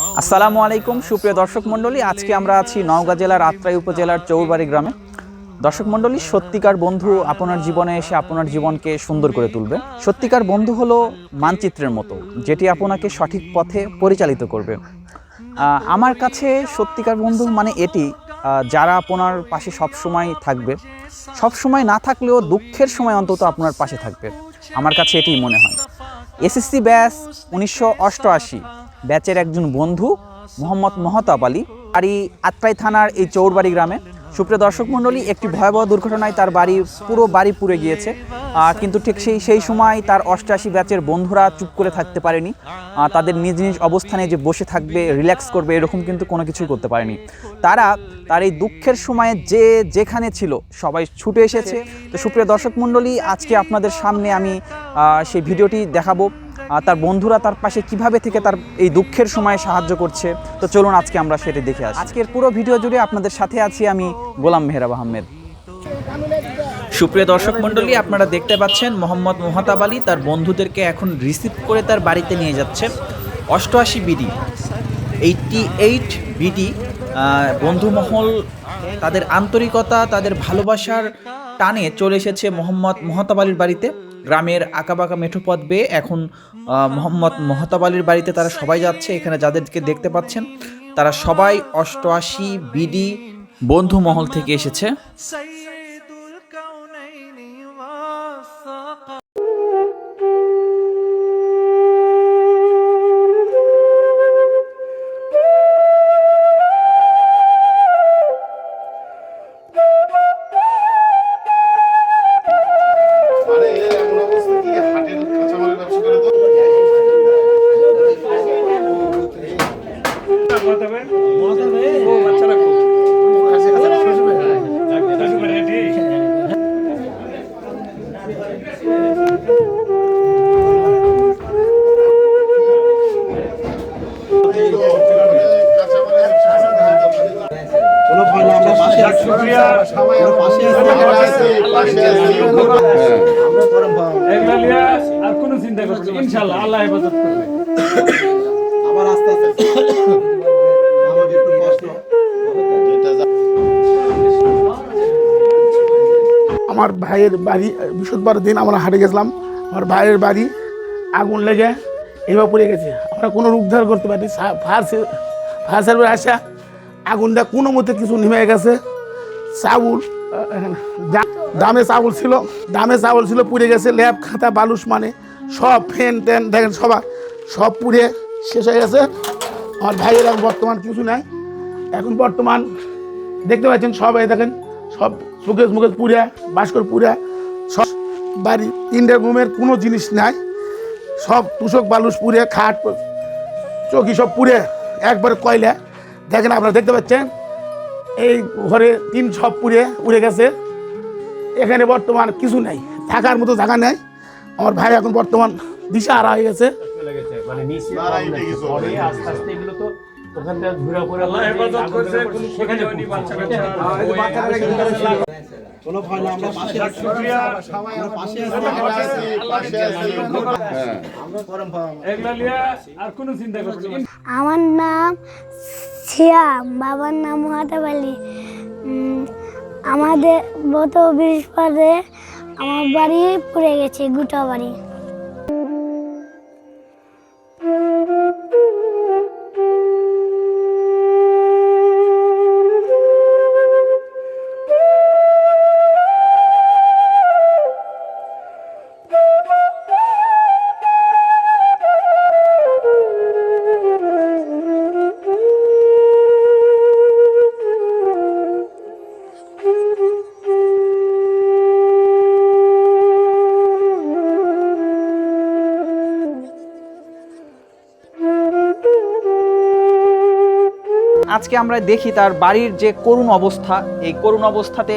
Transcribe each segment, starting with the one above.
আসসালামু আলাইকুম, সুপ্রিয় দর্শক মণ্ডলী। আজকে আমরা আছি নওগাঁ জেলার আত্রাই উপজেলার চৌবাড়ি গ্রামে। দর্শক মণ্ডলী, সত্যিকার বন্ধু আপনার জীবনে এসে আপনার জীবনকে সুন্দর করে তুলবে। সত্যিকার বন্ধু হলো মানচিত্রের মতো, যেটি আপনাকে সঠিক পথে পরিচালিত করবে। আমার কাছে সত্যিকার বন্ধু মানে এটি যারা আপনার পাশে সবসময় থাকবে। সবসময় না থাকলেও দুঃখের সময় অন্তত আপনার পাশে থাকবে। আমার কাছে এটিই মনে হয়। এসএসসি ব্যাস উনিশশো অষ্টআশি। ব্যাচের একজন বন্ধু, মোহাম্মদ মহতাব আলী। আর এই আত্রাই থানার এই চৌরবাড়ি গ্রামে। সুপ্রিয় দর্শক মণ্ডলী, একটি ভয়াবহ দুর্ঘটনায় তার বাড়ি, পুরো বাড়ি পুড়ে গিয়েছে কিন্তু ঠিক সেই সেই সময় তার অষ্টআশি ব্যাচের বন্ধুরা চুপ করে থাকতে পারেনি। তাদের নিজ নিজ অবস্থানে যে বসে থাকবে রিল্যাক্স করবে, এরকম কিন্তু কোনো কিছুই করতে পারেনি। তারা তার এই দুঃখের সময়ে যে যেখানে ছিল, সবাই ছুটে এসেছে। তো সুপ্রিয় দর্শক মণ্ডলী, আজকে আপনাদের সামনে আমি সেই ভিডিওটি দেখাবো। তার বন্ধুরা তার পাশে কীভাবে থেকে তার এই দুঃখের সময়ে সাহায্য করছে? তো চলুন আজকে আমরা সেটা দেখে আসি। আজকের পুরো ভিডিও জুড়ে আপনাদের সাথে আছি আমি গোলাম মেহরাব আহমেদ। সুপ্রিয় দর্শক মণ্ডলী, আপনারা দেখতে পাচ্ছেন মোহাম্মদ মোহাতাব আলী তার বন্ধুদেরকে এখন রিসিভ করে তার বাড়িতে নিয়ে যাচ্ছে। অষ্টআশি বিডি এইটটি এইট বিডি বন্ধুমহল, তাদের আন্তরিকতা, তাদের ভালোবাসার টানে চলে এসেছে মোহাম্মদ মোহাতাব আলীর বাড়িতে। গ্রামের আঁকাবাঁকা মেঠো পথ বেয়ে এখন মোহাম্মদ মহতাব আলীর বাড়িতে তারা সবাই যাচ্ছে, এখানে যাদেরকে দেখতে পাচ্ছেন, তারা সবাই অষ্টআশি বিডি বন্ধু মহল থেকে এসেছে। আর কোনো চিন্তা করছি না। ইনশাআল্লাহ আল্লাহ হেফাজত করবে। আমার ভাইয়ের বাড়ি বৃহস্পতিবার দিন আমরা হাটে গেছিলাম। আমার ভাইয়ের বাড়ি আগুন লেগে এবার পড়ে গেছে। আমরা কোনো উদ্ধার করতে পারি ফায়ার সার্ভিস আসা আগুনটা কোনো মতে কিছু নেমে গেছে। চাউল দামে চাউল ছিল, দামে চাউল ছিল, পুড়ে গেছে, ল্যাব খাতা বালুস মানে সব ফ্যান ট্যান, দেখেন সবার, সব পুড়ে শেষ হয়ে গেছে। আমার ভাইয়ের এখন বর্তমান কিছু নাই। এখন বর্তমান দেখতে পাচ্ছেন সবাই, দেখেন, সব সুকেশ মুকেশ পুরা বাস্কর পুরা সব বাড়ি, তিনটে রুমের কোনো জিনিস নাই। সব তুষক বালুস পুরে খাট, চৌকি সব পুড়ে, একবারে কয়লা। দেখেন আপনারা দেখতে পাচ্ছেন? এই ঘরে তিন সব পুড়ে উড়ে গেছে। এখানে বর্তমান কিছু নাই থাকার মতো জায়গা নেই। আমার ভাই এখন বর্তমান দিশা হারা হয়ে। গেছে মানে না। আমার নাম শিয়াম বাবার নাম মহাতাব আলী। আমাদের গত বৃহস্পতি আমার বাড়ি পুড়ে গেছে গোটা বাড়ি। আজকে আমরা দেখি তার বাড়ির যে করুণ অবস্থা। এই করুণ অবস্থাতে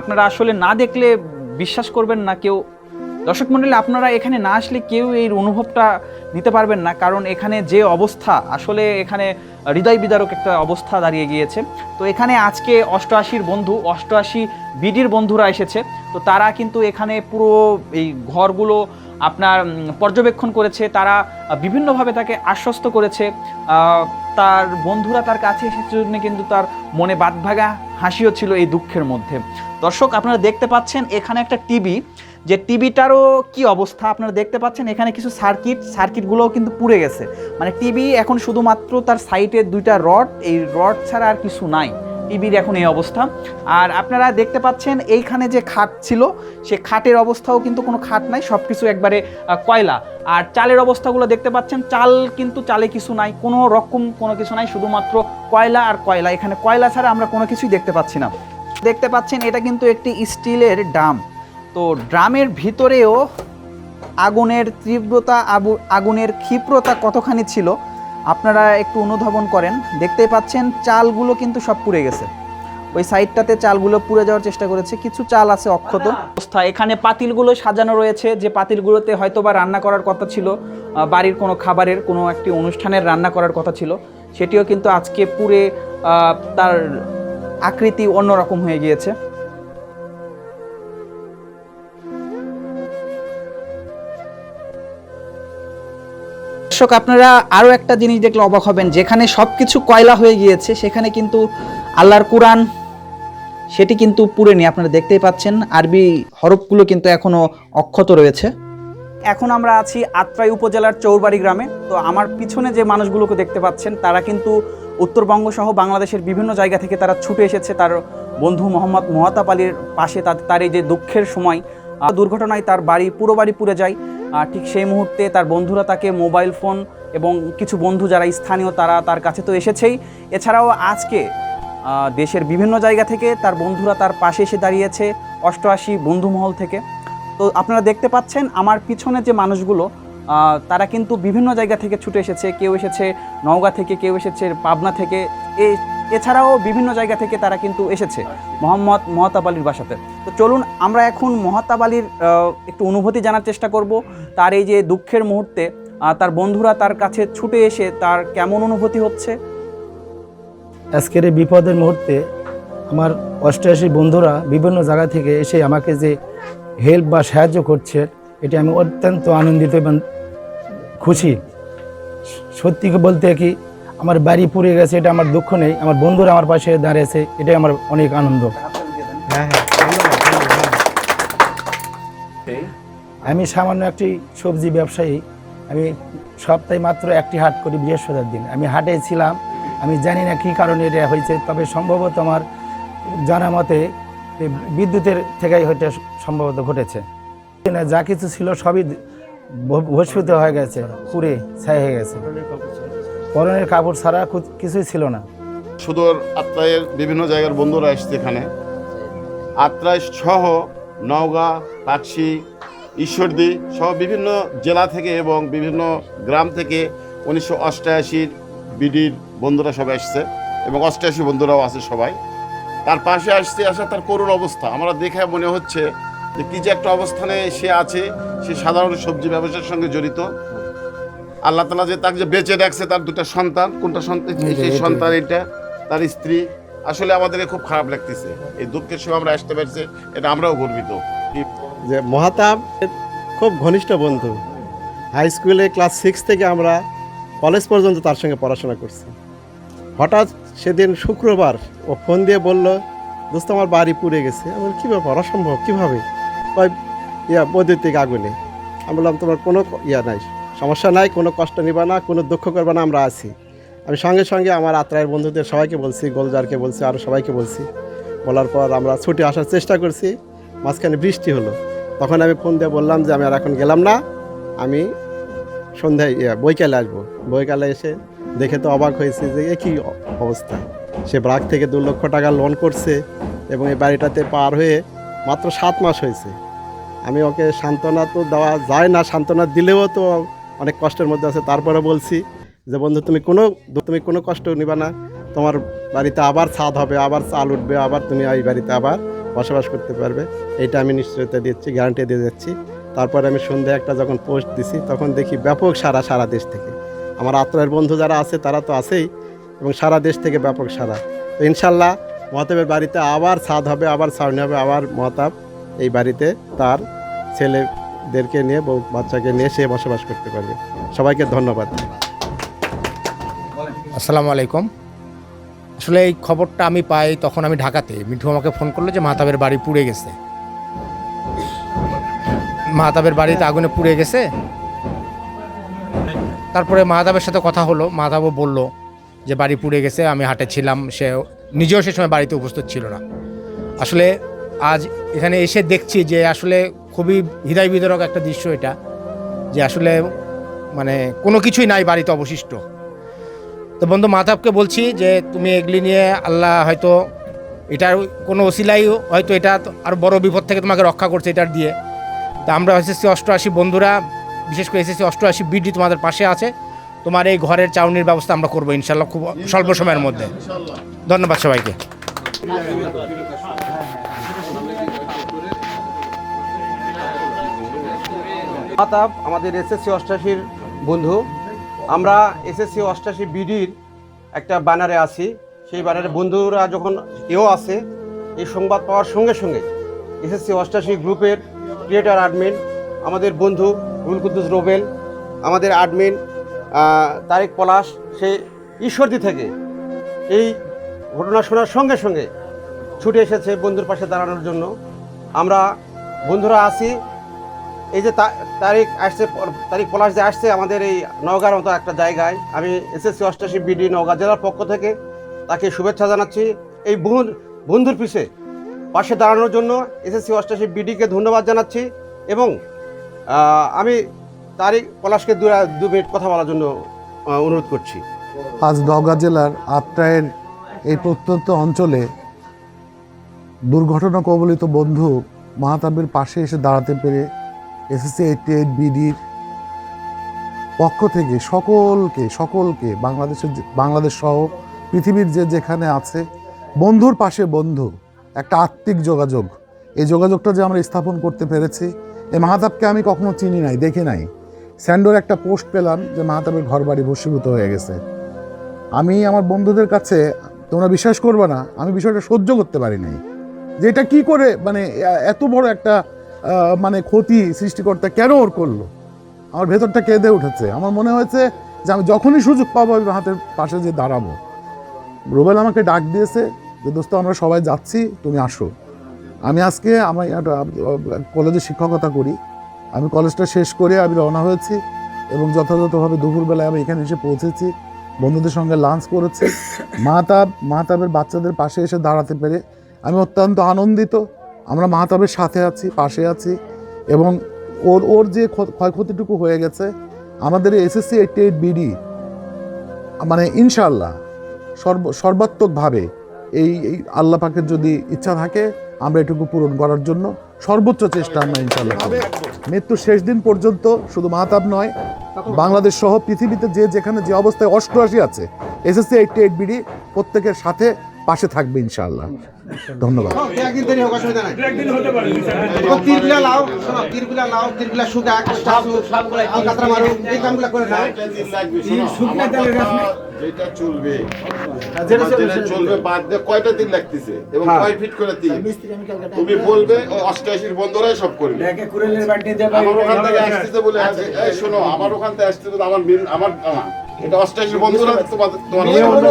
আপনারা আসলে না দেখলে বিশ্বাস করবেন না কেউ। দর্শক মণ্ডলী আপনারা এখানে না আসলে কেউ এই অনুভবটা নিতে পারবেন না, কারণ এখানে যে অবস্থা, আসলে এখানে হৃদয় বিদারক একটা অবস্থা দাঁড়িয়ে গিয়েছে। তো এখানে আজকে অষ্টআশির বন্ধু, অষ্টআশি বিডির বন্ধুরা এসেছে। তো তারা কিন্তু এখানে পুরো এই ঘরগুলো আপনার পর্যবেক্ষণ করেছে, তারা বিভিন্নভাবে তাকে আশ্বস্ত করেছে। তার বন্ধুরা তার কাছে এসেছে জন্য কিন্তু তার মনে বাদভাগা হাসিও ছিল এই দুঃখের মধ্যে। দর্শক, আপনারা দেখতে পাচ্ছেন এখানে একটা টিভি। যে টিভিটারও কি অবস্থা? আপনারা দেখতে পাচ্ছেন এখানে কিছু সার্কিট, সার্কিটগুলোও কিন্তু পুড়ে গেছে। মানে টিভি এখন শুধুমাত্র তার সাইটের দুইটা রড, এই রড ছাড়া আর কিছু নাই। টিভির এখন এই অবস্থা। আর আপনারা দেখতে পাচ্ছেন এইখানে যে খাট ছিল, সে খাটের অবস্থাও কিন্তু কোনো খাট নাই সব কিছু একবারে কয়লা। আর চালের অবস্থাগুলো দেখতে পাচ্ছেন, চাল কিন্তু চালে কিছু নাই, কোনো রকম কোনো কিছু নাই, শুধুমাত্র কয়লা আর কয়লা। এখানে কয়লা ছাড়া আমরা কোনো কিছুই দেখতে পাচ্ছি না। দেখতে পাচ্ছেন, এটা কিন্তু একটি স্টিলের ড্রাম। তো ড্রামের ভিতরেও আগুনের তীব্রতা আগুনের ক্ষিপ্রতা কতখানি ছিল আপনারা একটু অনুধাবন করেন। দেখতেই পাচ্ছেন চালগুলো কিন্তু সব পুড়ে গেছে। ওই সাইডটাতে চালগুলো পুড়ে যাওয়ার চেষ্টা করেছে। কিছু চাল আছে অক্ষত। অবস্থা এখানে পাতিলগুলো সাজানো রয়েছে। যে পাতিলগুলোতে হয়তো বা রান্না করার কথা ছিল বাড়ির কোনো খাবারের কোনো একটি অনুষ্ঠানের রান্না করার কথা ছিল সেটিও কিন্তু আজকে আহ, তার আকৃতি অন্যরকম হয়ে গিয়েছে। দর্শক, আপনারা আরও একটা জিনিস দেখলে অবাক হবেন, যেখানে সব কিছু কয়লা হয়ে গিয়েছে, সেখানে কিন্তু আল্লাহর কোরআন, সেটি কিন্তু পুড়েনি, আপনারা দেখতেই পাচ্ছেন। আরবি হরফগুলো কিন্তু এখনও অক্ষত রয়েছে। এখন আমরা আছি আত্রাই উপজেলার চৌরবাড়ি গ্রামে। তো আমার পিছনে যে মানুষগুলোকে দেখতে পাচ্ছেন, তারা কিন্তু উত্তরবঙ্গ সহ বাংলাদেশের বিভিন্ন জায়গা থেকে তারা ছুটে এসেছে। তার বন্ধু মোহাম্মদ মোহাতাব আলীর পাশে তার এই যে দুঃখের সময় দুর্ঘটনায় তার বাড়ি পুরো বাড়ি পুড়ে যায়। ঠিক সেই মুহূর্তে তার বন্ধুরা তাকে মোবাইল ফোন এবং কিছু বন্ধু যারা স্থানীয় তারা তার কাছে তো এসেছেই। এছাড়াও আজকে দেশের বিভিন্ন জায়গা থেকে তার বন্ধুরা তার পাশে এসে দাঁড়িয়েছে অষ্টআশি বন্ধুমহল থেকে। তো আপনারা দেখতে পাচ্ছেন আমার পিছনে যে মানুষগুলো তারা কিন্তু বিভিন্ন জায়গা থেকে ছুটে এসেছে। কেউ এসেছে নওগাঁ থেকে, কেউ এসেছে পাবনা থেকে। এ এছাড়াও বিভিন্ন জায়গা থেকে তারা কিন্তু এসেছে, মোহাম্মদ মহাতাব আলীর বাসাতে। তো চলুন, আমরা এখন মহাতাব আলীর একটু অনুভূতি জানার চেষ্টা করব। তার এই যে দুঃখের মুহূর্তে তার বন্ধুরা তার কাছে ছুটে এসে তার কেমন অনুভূতি হচ্ছে? আজকের এই বিপদের মুহূর্তে আমার অষ্টআশি বন্ধুরা বিভিন্ন জায়গা থেকে এসে আমাকে যে হেল্প বা সাহায্য করছে, এটি আমি অত্যন্ত আনন্দিত এবং খুশি। সত্যি বলতে কি আমার বাড়ি পুড়ে গেছে এটা আমার দুঃখ নেই। আমার বন্ধুরা আমার পাশে দাঁড়িয়েছে এটাই আমার অনেক আনন্দ। আমি সামান্য একটি সবজি ব্যবসায়ী। আমি সপ্তাহে মাত্র একটি হাট করি বৃহস্পতিবার দিন। আমি হাটে ছিলাম। আমি জানি না কী কারণে এটা হয়েছে তবে সম্ভবত আমার জানা মতে বিদ্যুতের থেকেই হয়তো সম্ভবত ঘটেছে। না, যা কিছু ছিল সবই ভস্মিত হয়ে গেছে পুড়ে ছাই হয়ে গেছে। পরনের কাপড় ছাড়া কিছুই ছিল না। সুদূর আত্রায়ের বিভিন্ন জায়গার বন্ধুরা এসছে এখানে। আত্রায় সহ নওগাঁ পাকশি ঈশ্বরদী সহ বিভিন্ন জেলা থেকে এবং বিভিন্ন গ্রাম থেকে উনিশশো অষ্টআশির বিডির বন্ধুরা সবাই এসছে এবং অষ্টআশি বন্ধুরাও আছে সবাই। তার পাশে আসতে আসা তার করুণ অবস্থা। আমরা দেখে মনে হচ্ছে যে কী যে একটা অবস্থানে সে আছে। সে সাধারণ সবজি ব্যবসার সঙ্গে জড়িত। আল্লাহ তালা যে তাকে যে বেঁচে রাখছে তার দুটো সন্তান কোনটা সন্তান? সেই সন্তান এটা তার স্ত্রী। আসলে আমাদেরকে খুব খারাপ লাগতেছে। এই দুঃখের সময় আমরা আসতে পারছি এটা আমরাও গর্বিত। যে মহাতাব খুব ঘনিষ্ঠ বন্ধু। হাই স্কুলে ক্লাস সিক্স থেকে আমরা কলেজ পর্যন্ত তার সঙ্গে পড়াশোনা করছি। হঠাৎ সেদিন শুক্রবার ও ফোন দিয়ে বলল দোস্ত আমার বাড়ি পুড়ে গেছে। আমি বললাম, কী ব্যাপার? অসম্ভব। কীভাবে? ইয়া বৈদ্যুতিক আগুনে। আমি বললাম তোমার কোনো ইয়া নাই। সমস্যা নাই কোনো কষ্ট নিবা না কোনো দুঃখ করবে না আমরা আছি। আমি সঙ্গে সঙ্গে আমার আত্রায়ের বন্ধুদের সবাইকে বলছি গোলজারকে বলছি আরও সবাইকে বলছি। বলার পর আমরা ছুটে আসার চেষ্টা করছি মাঝখানে বৃষ্টি হলো। তখন আমি ফোন দিয়ে বললাম যে আমি আর এখন গেলাম না আমি সন্ধ্যায় ইয়া, বৈকালে আসব। বৈকালে এসে দেখে তো অবাক হয়েছে যে এ কী অবস্থা। সে ব্রাক থেকে দু লক্ষ টাকা লোন করছে এবং এই বাড়িটাতে পার হয়ে মাত্র সাত মাস হয়েছে। আমি ওকে সান্ত্বনা তো দেওয়া যায় না সান্ত্বনা দিলেও তো অনেক কষ্টের মধ্যে আছে। তারপরে বলছি যে, বন্ধু, তুমি কোনো তুমি কোনো কষ্ট নিবা না। তোমার বাড়িতে আবার ছাদ হবে, আবার চাল উঠবে, আবার তুমি এই বাড়িতে আবার বসবাস করতে পারবে। এটা আমি নিশ্চয়তা দিচ্ছি গ্যারান্টি দিয়ে যাচ্ছি। তারপরে আমি সন্ধ্যে একটা যখন পোস্ট দিছি, তখন দেখি ব্যাপক সারা সারা দেশ থেকে। আমার আত্মার বন্ধু যারা আছে, তারা তো আছেই এবং সারা দেশ থেকে ব্যাপক সারা তো ইনশাল্লাহ মহাতাবের বাড়িতে আবার ছাদ হবে, আবার ছাউনি হবে, আবার মহাতাব এই বাড়িতে তার ছেলে বাচ্চাদেরকে নিয়ে বউ বাচ্চাকে নিয়ে সে বসবাস করতে পারবে। সবাইকে ধন্যবাদ। আসসালামু আলাইকুম। আসলে এই খবরটা আমি পাই তখন আমি ঢাকাতে। মিঠু আমাকে ফোন করল যে মাহতাবের বাড়ি পুড়ে গেছে। মাহতাবের বাড়িতে আগুনে পুড়ে গেছে। তারপরে মাহতাবের সাথে কথা হলো। মাহতাবও বলল যে বাড়ি পুড়ে গেছে, আমি হাটে ছিলাম, সে নিজেও সে সময় বাড়িতে উপস্থিত ছিল না। আসলে আজ এখানে এসে দেখছি যে আসলে খুবই হৃদয় বিদারক একটা দৃশ্য এটা, যে আসলে মানে কোনো কিছুই নাই বাড়িতে অবশিষ্ট। তো বন্ধু মাতাবকে বলছি যে তুমি এগুলি নিয়ে আল্লাহ হয়তো এটার কোনো ওসিলাই হয়তো এটা আর বড় বিপদ থেকে তোমাকে রক্ষা করছে এটার দিয়ে। তা আমরা এসএসসি অষ্টআশি বন্ধুরা, বিশেষ করে এসএসসি অষ্টআশি বিডি তোমাদের পাশে আছে। তোমার এই ঘরের চাউনির ব্যবস্থা আমরা করব ইনশাল্লাহ খুব স্বল্প সময়ের মধ্যে। ধন্যবাদ সবাইকে। মাতাব, আমাদের এসএসসি অষ্টাশির বন্ধু। আমরা এসএসসি অষ্টাশি বিডির একটা ব্যানারে আছি। সেই ব্যানারে বন্ধুরা যখন এও আছে, এই সংবাদ পাওয়ার সঙ্গে সঙ্গে এসএসসি অষ্টাশি গ্রুপের ক্রিয়েটার অ্যাডমিন আমাদের বন্ধু রুল কুদ্দুস রোবেল, আমাদের অ্যাডমিন তারেক পলাশ সে ঈশ্বরদী থেকে এই ঘটনা শোনার সঙ্গে সঙ্গে ছুটে এসেছে বন্ধুর পাশে দাঁড়ানোর জন্য। আমরা বন্ধুরা আছি এই যে তারিখ আসছে তারিখ পলাশ যে আসছে আমাদের এই নওগাঁর মতো একটা জায়গায়। আমি এসএসসি অষ্টাশি বিডি নওগাঁ জেলার পক্ষ থেকে তাকে শুভেচ্ছা জানাচ্ছি। এই বন্ধু, বন্ধুর পিছে পাশে দাঁড়ানোর জন্য এসএসসি অষ্টাশি বিডিকে ধন্যবাদ জানাচ্ছি এবং আমি তারিখ পলাশকে দু মিনিট কথা বলার জন্য অনুরোধ করছি। আজ নওগাঁ জেলার আত্রায়ের এই প্রত্যন্ত অঞ্চলে দুর্ঘটনা কবলিত বন্ধু মাহাতাবের পাশে এসে দাঁড়াতে পেরে এসএসসি এইটটি এইট বিডির পক্ষ থেকে সকলকে সকলকে, বাংলাদেশের বাংলাদেশ সহ পৃথিবীর যে যেখানে আছে, বন্ধুর পাশে বন্ধু, একটা আত্মিক যোগাযোগ। এই যোগাযোগটা যে আমরা স্থাপন করতে পেরেছি এই মাহাতাবকে আমি কখনো চিনি নাই, দেখি নাই। স্যান্ডোর একটা পোস্ট পেলাম যে মাহাতাবের ঘর বাড়ি ভস্মীভূত হয়ে গেছে। আমি আমার বন্ধুদের কাছে, তোমরা বিশ্বাস করবে না, আমি বিষয়টা সহ্য করতে পারি নাই। যে এটা কী করে মানে এত বড় একটা মানে ক্ষতি সৃষ্টিকর্তা কেন ওর করল? আমার ভেতরটা কেঁদে উঠেছে। আমার মনে হয়েছে যে আমি যখনই সুযোগ পাবো আমি হাতের পাশে যে দাঁড়াবো। রুবেল আমাকে ডাক দিয়েছে যে দোস্ত আমরা সবাই যাচ্ছি তুমি আসো। আমি আজকে আহ, কলেজে শিক্ষকতা করি। আমি কলেজটা শেষ করে আমি রওনা হয়েছি এবং যথাযথভাবে দুপুরবেলায় আমি এখানে এসে পৌঁছেছি। বন্ধুদের সঙ্গে লাঞ্চ করেছি। মাহতাব মাহতাবের বাচ্চাদের পাশে এসে দাঁড়াতে পেরে আমি অত্যন্ত আনন্দিত। আমরা মাহতাবের সাথে আছি, পাশে আছি এবং ওর ওর যে ক্ষ- ক্ষয়ক্ষতিটুকু হয়ে গেছে, আমাদের এসএসসি এইটটি এইট বিডি মানে ইনশাল্লাহ সর্ব সর্বাত্মকভাবে এই এই আল্লাহ পাকের যদি ইচ্ছা থাকে, আমরা এটুকু পূরণ করার জন্য সর্বোচ্চ চেষ্টা আমরা ইনশাল্লাহ করব। মৃত্যুর শেষ দিন পর্যন্ত শুধু মাহতাব নয়, বাংলাদেশ সহ পৃথিবীতে যে যেখানে যে অবস্থায় অষ্টআশি আছে, এসএসসি এইটটি এইট বিডি প্রত্যেকের সাথে পাশে থাকবে ইনশাআল্লাহ। ধন্যবাদ। দিন। দিন যেটা চলবে চলবে বাদ দিয়ে কয়টা দিন লাগতেছে? এবং হ্যাঁ। কয় ফিট করে তিন তুমি বলবে অষ্টআশির বন্ধুরাই সব করবে। আমার ওখান থেকে আসতেছে বলে আছে, শোনো আমার ওখান থেকে আসতেছে আমার আমার এটা অষ্টআশির বন্ধুরা তোমার তোমার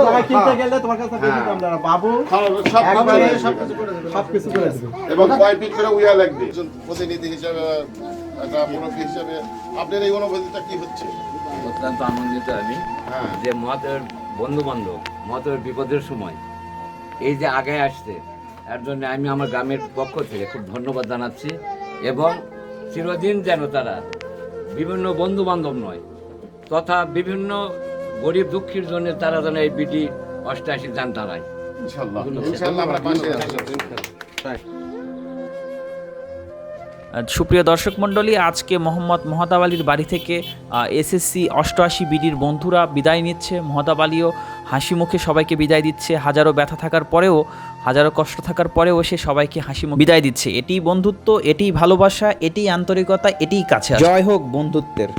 সবাই কিনতে গেলে তোমার কাছে পেয়ে যেতাম বাবু সব একবারে কিছু সব কিছু করে দেবে। সব করে দেবে। এবং কয় ফিট করে উইয়া লাগবে প্রতিনিধি হিসাবে একটা মুরব্বী হিসাবে আপনার এই অনুভূতিটা কি হচ্ছে? অত্যন্ত আনন্দিত আমি। হ্যাঁ। যে মতের বন্ধু বান্ধব মতের বিপদের সময় এই যে আগে আসছে এর জন্য আমি আমার গ্রামের পক্ষ থেকে খুব ধন্যবাদ জানাচ্ছি। এবং চিরদিন যেন তারা বিভিন্ন বন্ধু বান্ধব নয় তথা বিভিন্ন গরিব দুঃখীর জন্য তারা যেন এই বিডি অষ্টাশি যান দাঁড়ায় সুপ্রিয় দর্শক মণ্ডলী আজকে মোহাম্মদ মহতাব আলীর বাড়ি থেকে এসএসসি অষ্টআশি বিডির বন্ধুরা বিদায় নিচ্ছে। মহতাব আলীও হাসি মুখে সবাইকে বিদায় দিচ্ছে। হাজারো ব্যথা থাকার পরেও হাজারো কষ্ট থাকার পরেও সে সবাইকে হাসি মুখে বিদায় দিচ্ছে। এটিই বন্ধুত্ব এটিই ভালোবাসা এটিই আন্তরিকতা এটিই কাছে। জয় হোক বন্ধুত্বের।